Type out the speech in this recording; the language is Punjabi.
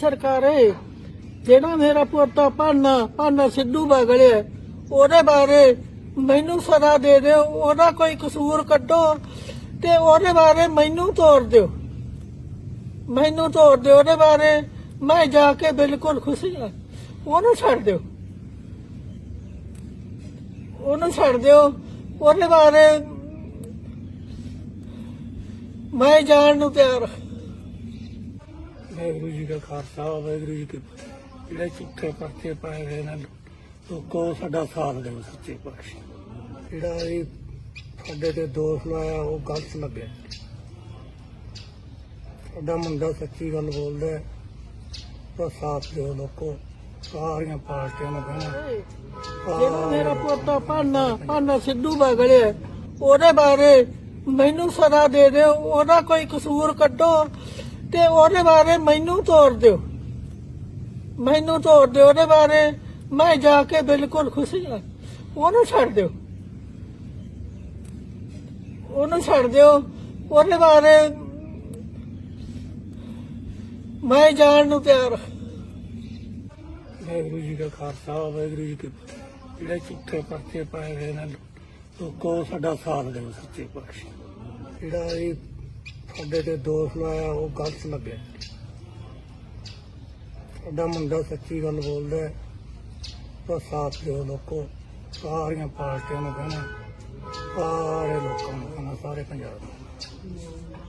ਸਰਕਾਰੇ ਜਿਹੜਾ ਮੇਰਾ ਪੋਤਾ ਭਾਨਾ ਭਾਨਾ ਸਿੱਧੂ ਬਗੜਿਆ ਉਹਦੇ ਬਾਰੇ ਮੈਨੂੰ ਸਦਾ ਦੇ ਦਿਓ, ਉਹਦਾ ਕੋਈ ਕਸੂਰ ਕੱਢੋ ਤੇ ਉਹਦੇ ਬਾਰੇ ਮੈਨੂੰ ਤੋੜ ਦਿਓ। ਮੈਨੂੰ ਤੋੜ ਦਿਓ, ਉਹਦੇ ਬਾਰੇ ਮੈਂ ਜਾ ਕੇ ਬਿਲਕੁਲ ਖੁਸ਼ੀ ਹਾਂ। ਉਹਨੂੰ ਛੱਡ ਦਿਓ। ਉਹਨੂੰ ਛੱਡ ਦਿਓ। ਉਹਦੇ ਬਾਰੇ ਮੈਂ ਜਾਣ ਨੂੰ ਤਿਆਰ ਹਾਂ। ਵਾਹਿਗੁਰੂ ਜੀ ਦਾ ਖਾਲਸਾ, ਵਾਹਿਗੁਰੂ ਜੀ ਕੀ ਫਤਿਹ। ਜਿਹੜੇ ਝੂਠੇ ਪਰਚੇ ਪਾਏ ਗਏ ਨੇ, ਲੋਕੋ ਸਾਡਾ ਸਾਥ ਦਿਓ ਸੱਚੇ ਪਾਤਸ਼ਾਹ ਜਿਹੜਾ ਇਹ ਸਾਡੇ ਤੇ ਦੋਸ਼ ਲਾਇਆ, ਉਹ ਗਲਤ ਲੱਗਿਆ। ਸਾਡਾ ਮੁੰਡਾ ਸੱਚੀ ਗੱਲ ਬੋਲਦਾ ਹੈ ਤਾਂ ਸਾਥ ਦਿਓ ਲੋਕੋ। ਸਾਰੀਆਂ ਪਾਰਟੀਆਂ ਨੂੰ ਕਹਿਣਾ। ਜਿਹੜਾ ਮੇਰਾ ਪੋਤਾ ਭਾਨਾ ਭਾਨਾ ਸਿੱਧੂ ਬਗੜਿਆ, ਉਹਦੇ ਬਾਰੇ ਮੈਨੂੰ ਸਦਾ ਦੇ ਦਿਓ, ਉਹਦਾ ਕੋਈ ਕਸੂਰ ਕੱਢੋ। ਤੇ ਉਹਦੇ ਬਾਰੇ ਮੈਨੂੰ ਤੋਰ ਦਿਓ। ਮੈਨੂੰ ਤੋਰ ਦਿਓ ਉਹਦੇ ਬਾਰੇ। ਮੈਂ ਜਾ ਕੇ ਬਿਲਕੁਲ ਖੁਸ਼ੀ ਹਾਂ ਉਹਨੂੰ ਛੱਡ ਦਿਓ। ਉਹਨੂੰ ਛੱਡ ਦਿਓ। ਉਹਦੇ ਬਾਰੇ ਮੈਂ ਜਾਣ ਨੂੰ ਤਿਆਰ ਵਾਹਿਗੁਰੂ ਜੀ ਦਾ ਖਾਲਸਾ, ਵਾਹਿਗੁਰੂ ਜੀ ਕੀ ਫਤਿਹ। ਜਿਹੜੇ ਝੂਠੇ ਪਰਚੇ ਪਾਏ ਗਏ ਨੇ, ਲੋਕੋ ਸਾਡਾ ਸਾਥ ਦਿਓ, ਸੱਚੇ ਪਾਤਸ਼ਾਹ ਜਿਹੜਾ ਇਹ ਸਾਡੇ ਤੇ ਦੋਸ਼ ਲਾਇਆ, ਉਹ ਗਲਤ ਲੱਗਿਆ ਸਾਡਾ ਮੁੰਡਾ ਸੱਚੀ ਗੱਲ ਬੋਲਦਾ ਹੈ ਤਾਂ ਸਾਥ ਦਿਓ ਲੋਕੋ, ਸਾਰੀਆਂ ਪਾਰਟੀਆਂ ਨੂੰ ਕਹਿਣਾ, ਸਾਰੇ ਲੋਕਾਂ ਨੂੰ ਕਹਿਣਾ, ਸਾਰੇ ਪੰਜਾਬ ਨੂੰ।